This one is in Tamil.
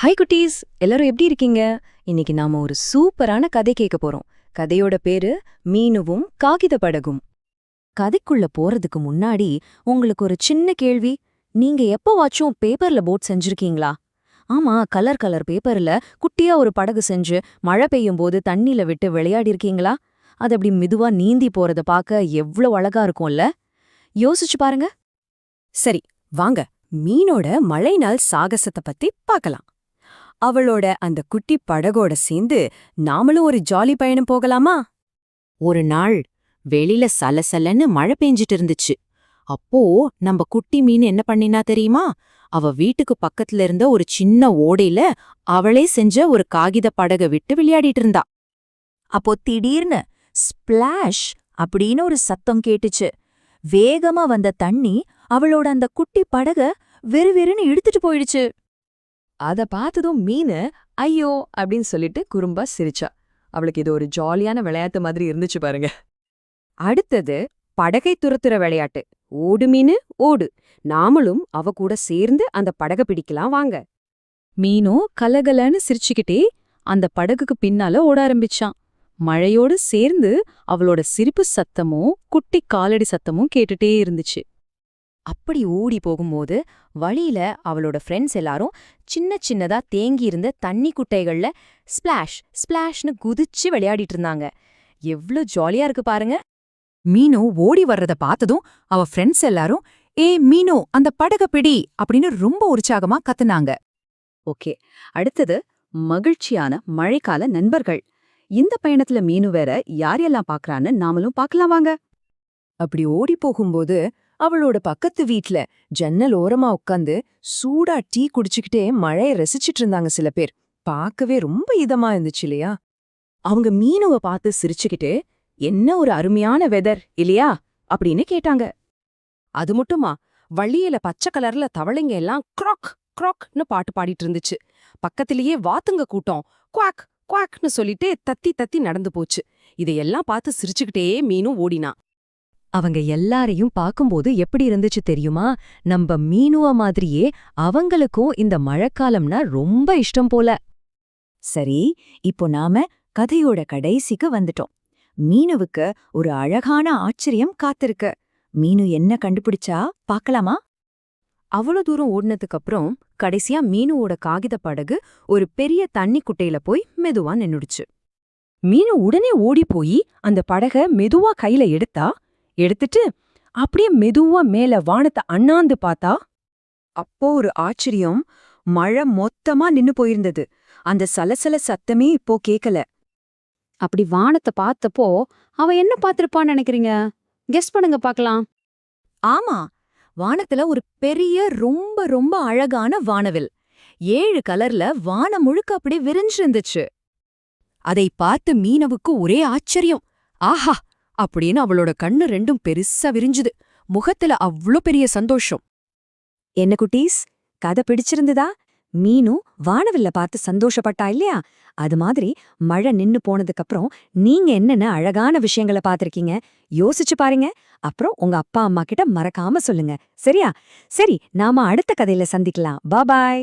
ஹாய் குட்டீஸ். எல்லாரும் எப்படி இருக்கீங்க? இன்னைக்கு நாம ஒரு சூப்பரான கதை கேட்க போறோம். கதையோட பேரு மீனுவும் காகித படகும். கதைக்குள்ள போறதுக்கு முன்னாடி உங்களுக்கு ஒரு சின்ன கேள்வி. நீங்க எப்பவாச்சும் பேப்பர்ல போட் செஞ்சிருக்கீங்களா? ஆமா கலர் கலர் பேப்பர்ல குட்டியா ஒரு படகு செஞ்சு மழை பெய்யும் போது தண்ணியில விட்டு விளையாடி இருக்கீங்களா அது அப்படி மெதுவா நீந்தி போறத பார்க்க எவ்ளோ அழகா இருக்கும்ல? யோசிச்சு பாருங்க. சரி வாங்க. மீனோட மழை நாள் சாகசத்த பத்தி பார்க்கலாம் அவளோட அந்த குட்டி படகோட சேர்ந்து நாமளும் ஒரு ஜாலி பயணம் போகலாமா? ஒரு நாள் வெளியில சலசலன்னு மழை பெஞ்சிட்டு இருந்துச்சு. அப்போ நம்ம குட்டி மீன் என்ன பண்ணினா தெரியுமா? அவ வீட்டுக்கு பக்கத்துல இருந்த ஒரு சின்ன ஓடையில அவளே செஞ்ச ஒரு காகித படக விட்டு விளையாடிட்டு இருந்தா. அப்போ திடீர்னு ஸ்பிளாஷ் அப்படின்னு ஒரு சத்தம் கேட்டுச்சு. வேகமா வந்த தண்ணி அவளோட அந்த குட்டி படக வெறுவெறுன்னு இழுத்துட்டு போயிடுச்சு. அத பார்த்ததும் மீனு ஐயோ! அப்படின்னு சொல்லிட்டு குறும்பா சிரிச்சா. அவளுக்கு இது ஒரு ஜாலியான விளையாட்டு மாதிரி இருந்துச்சு பாருங்க. அடுத்தது படகை துரத்துற விளையாட்டு. ஓடு மீனு ஓடு. நாமளும் அவ கூட சேர்ந்து அந்த படகை பிடிக்கலாம் வாங்க. மீனோ கலகலன்னு சிரிச்சுக்கிட்டே அந்த படகுக்கு பின்னால ஓட ஆரம்பிச்சான். மழையோடு சேர்ந்து அவளோட சிரிப்பு சத்தமும் குட்டி காலடி சத்தமும் கேட்டுட்டே இருந்துச்சு. அப்படி ஓடி போகும்போது வழியில அவளோட ஃப்ரெண்ட்ஸ் எல்லாரும் சின்ன சின்னதா தேங்கி இருந்த தண்ணி குட்டைகள்ல ஸ்பிளாஷ் ஸ்பிளாஷ்னு குதிச்சு விளையாடிட்டு இருந்தாங்க. எவ்ளோ ஜாலியா இருக்கு பாருங்க. மீனோ ஓடி வர்றத பார்த்ததும் அவ ஃப்ரெண்ட்ஸ் எல்லாரும் ஏ மீனோ அந்த படக பிடி அப்படின்னு ரொம்ப உற்சாகமா கத்துனாங்க. ஓகே அடுத்தது மகிழ்ச்சியான மழைக்கால நண்பர்கள். இந்த பயணத்துல மீனு வேற யாரையெல்லாம் பாக்குறான்னு நாமளும் பார்க்கலாம் வாங்க. அப்படி ஓடி போகும்போது அவளோட பக்கத்து வீட்ல ஜன்னல் ஓரமா உட்காந்து சூடா டீ குடிச்சுக்கிட்டே மழைய ரசிச்சிட்டு இருந்தாங்க சில பேர். பார்க்கவே ரொம்ப இதமா இருந்துச்சு இல்லையா? அவங்க மீனுவ பார்த்து சிரிச்சுக்கிட்டு என்ன ஒரு அருமையான வெதர் இல்லையா? அப்படின்னு கேட்டாங்க. அது மட்டுமா வள்ளியில பச்சை கலர்ல தவளைங்க எல்லாம் க்ராக் க்ராக்னு பாட்டு பாடிட்டு இருந்துச்சு. பக்கத்திலேயே வாத்துங்க கூட்டம் குவாக் குவாக்னு சொல்லிட்டு தத்தி தத்தி நடந்து போச்சு. இதையெல்லாம் பார்த்து சிரிச்சுக்கிட்டே மீனும் ஓடினா. அவங்க எல்லாரையும் பார்க்கும்போது எப்படி இருந்துச்சு தெரியுமா? நம்ம மீனுவ மாதிரியே அவங்களுக்கும் இந்த மழைக்காலம்னா ரொம்ப இஷ்டம் போல. சரி இப்போ நாம கதையோட கடைசிக்கு வந்துட்டோம். மீனுவுக்கு ஒரு அழகான ஆச்சரியம் காத்திருக்கு. மீனு என்ன கண்டுபிடிச்சா? பார்க்கலாமா? அவ்வளவு தூரம் ஓடினதுக்கு அப்புறம் கடைசியா மீனுவோட காகித படகு ஒரு பெரிய தண்ணி குட்டையில போய் மெதுவா நின்னுடுச்சு. மீனு உடனே ஓடி போய் அந்த படக மெதுவா கையில எடுத்தா எடுத்துட்டு அப்படியே மெதுவா மேல வானத்தை அண்ணாந்து பார்த்தா அப்போ ஒரு ஆச்சரியம். மழை மொத்தமா நின்னு போயிருந்தது. அந்த சலசல சத்தமே இப்போ கேக்கல. அப்படி வானத்தை பார்த்தப்போ அவ என்ன பார்த்திருப்பான்னு நினைக்கிறீங்க? கெஸ் பண்ணுங்க பார்க்கலாம். ஆமா வானத்துல ஒரு பெரிய ரொம்ப ரொம்ப அழகான வானவில் ஏழு கலர்ல வானம் முழுக்க அப்படி விரிஞ்சிருந்துச்சு. அதை பார்த்து மீனவுக்கு ஒரே ஆச்சரியம். ஆஹா அப்படின்னு அவளோட கண்ணு ரெண்டும் பெருசா விரிஞ்சுது. முகத்துல அவ்ளோ பெரிய சந்தோஷம். என்ன குட்டீஸ்? கதை பிடிச்சிருந்ததா? மீனு வானவில்ல பார்த்து சந்தோஷப்பட்டா இல்லையா? அது மாதிரி மழை நின்னு போனதுக்கு அப்புறம் நீங்க என்னென்ன அழகான விஷயங்களை பார்த்துருக்கீங்க? யோசிச்சு பாருங்க. அப்புறம் உங்க அப்பா அம்மா கிட்ட மறக்காம சொல்லுங்க. சரியா? சரி நாம அடுத்த கதையில சந்திக்கலாம். பாபாய்.